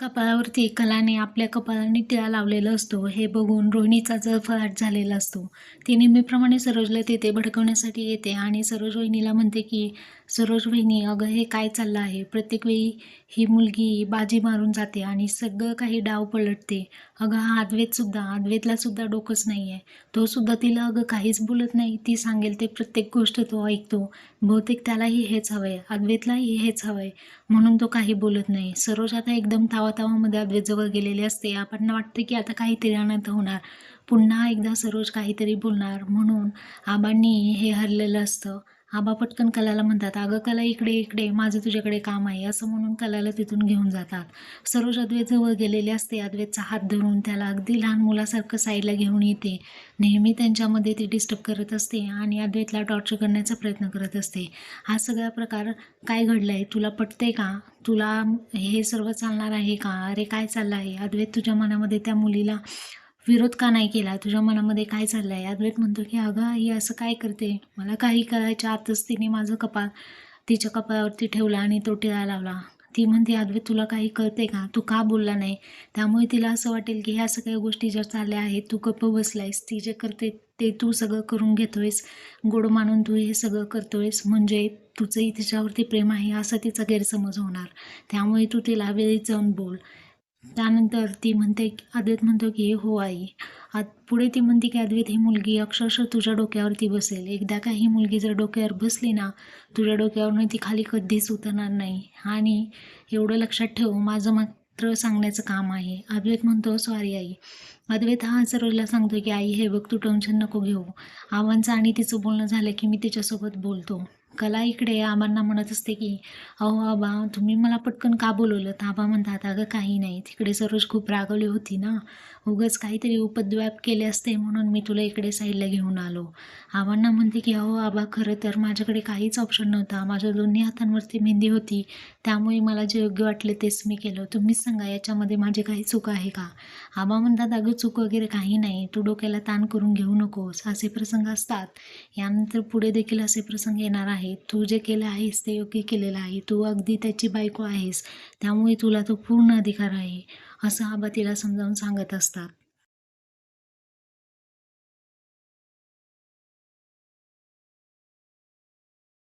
कपाळावरती कलाने आपल्या कपाळाने टिळा लावलेला असतो. हे बघून रोहिणीचा जळफळाट झालेला असतो. ती नेहमीप्रमाणे सरोजला तिथे भडकवण्यासाठी येते आणि सरोज वहिनीला म्हणते की सरोज वहिनी अगं हे काय चाललं आहे? प्रत्येक वेळी ही मुलगी बाजी मारून जाते आणि सगळं काही डाव पलटते. अगं हा अद्वेतसुद्धा अद्वेतलासुद्धा डोकंच नाही आहे तोसुद्धा तिला अगं काहीच बोलत नाही. ती सांगेल ते प्रत्येक गोष्ट तो ऐकतो. बहुतेक त्यालाही हेच हवं आहे अद्वेतलाही हेच हवं आहे म्हणून तो काही बोलत नाही. सरोज आता एकदम तावातावामध्ये जवळ गेलेले असते आपण वाटते की आता काहीतरी आनंद होणार. पुन्हा एकदा सरोज काहीतरी बोलणार म्हणून आबांनी हे हरलेलं असतं. आबा पटकन कलाला म्हणतात अगं कला इकडे इकडे माझं तुझ्याकडे काम आहे असं म्हणून कलाला तिथून घेऊन जातात. सरोज अद्वैतजवळ गेलेले असते अद्वैतचा हात धरून त्याला अगदी लहान मुलासारखं साईडला घेऊन येते. नेहमी त्यांच्यामध्ये ती डिस्टर्ब करत असते आणि अद्वैतला टॉर्चर करण्याचा प्रयत्न करत असते. हा सगळा प्रकार काय घडला आहे तुला पटते का? तुला हे सर्व चालणार आहे का? अरे काय चाललं आहे? अद्वैत तुझ्या मनामध्ये त्या मुलीला विरोध का नाही केला? तुझ्या मनामध्ये काय चाललं आहे अद्वैत म्हणतो की अगं ही असं काय करते? मला काही करायच्या आतच तिने माझं कपाळ तिच्या कपाळावरती ठेवला आणि तो टिळा लावला. ती म्हणते अद्वैत तुला काही कळते का? तू का बोलला नाही? त्यामुळे तिला असं वाटेल की ह्या सगळ्या गोष्टी ज्या चालल्या आहेत तू गप्प बसलायस. ती जे करते ते तू सगळं करून घेतोयस. गोड मानून तू हे सगळं करतोयस. म्हणजे तुझंही तिच्यावरती प्रेम आहे असा तिचा गैरसमज होणार. त्यामुळे तू तिला वेळीत जाऊन बोल. त्यानंतर ती म्हणते अद्वैत म्हणतो की हो आई. आत पुढे ती म्हणते की अद्वैत ही मुलगी अक्षरशः तुझ्या डोक्यावरती बसेल. एकदा का ही मुलगी जर डोक्यावर बसली ना तुझ्या डोक्यावरनं ती खाली कधीच उतरणार नाही. आणि एवढं लक्षात ठेव माझं मात्र सांगण्याचं काम आहे. अद्वैत म्हणतो सॉरी आई. अद्वैत हा सर्वला सांगतो की आई हे बघ तू टेन्शन नको घेऊ. आव्हानचं आणि तिचं बोलणं झालं की मी तिच्यासोबत बोलतो. कला इकडे आबांना म्हणत असते की अहो आबा तुम्ही मला पटकन का बोलवलं? आबा म्हणतात अगं काही नाही. तिकडे सरोज खूप रागवली होती ना. उगाच काहीतरी उपद्व्याप केले असते म्हणून मी तुला इकडे साईडला घेऊन आलो. आबांना म्हणते की अहो आबा खरं तर माझ्याकडे काहीच ऑप्शन नव्हता. माझ्या दोन्ही हातांवरती मेहंदी होती. त्यामुळे मला जे योग्य वाटले तेच मी केलं. तुम्हीच सांगा याच्यामध्ये माझी काही चूक आहे का? आबा म्हणतात अगं चूक वगैरे काही नाही. तू डोक्याला ताण करून घेऊ नकोस. असे प्रसंग असतात. यानंतर पुढे देखील असे प्रसंग येणार आहे आहे तू जे केलं आहेस ते योग्य केलेलं आहे तू अगदी त्याची बायको आहेस त्यामुळे तुला तो पूर्ण अधिकार आहे असं आबा तिला समजावून सांगत असतात.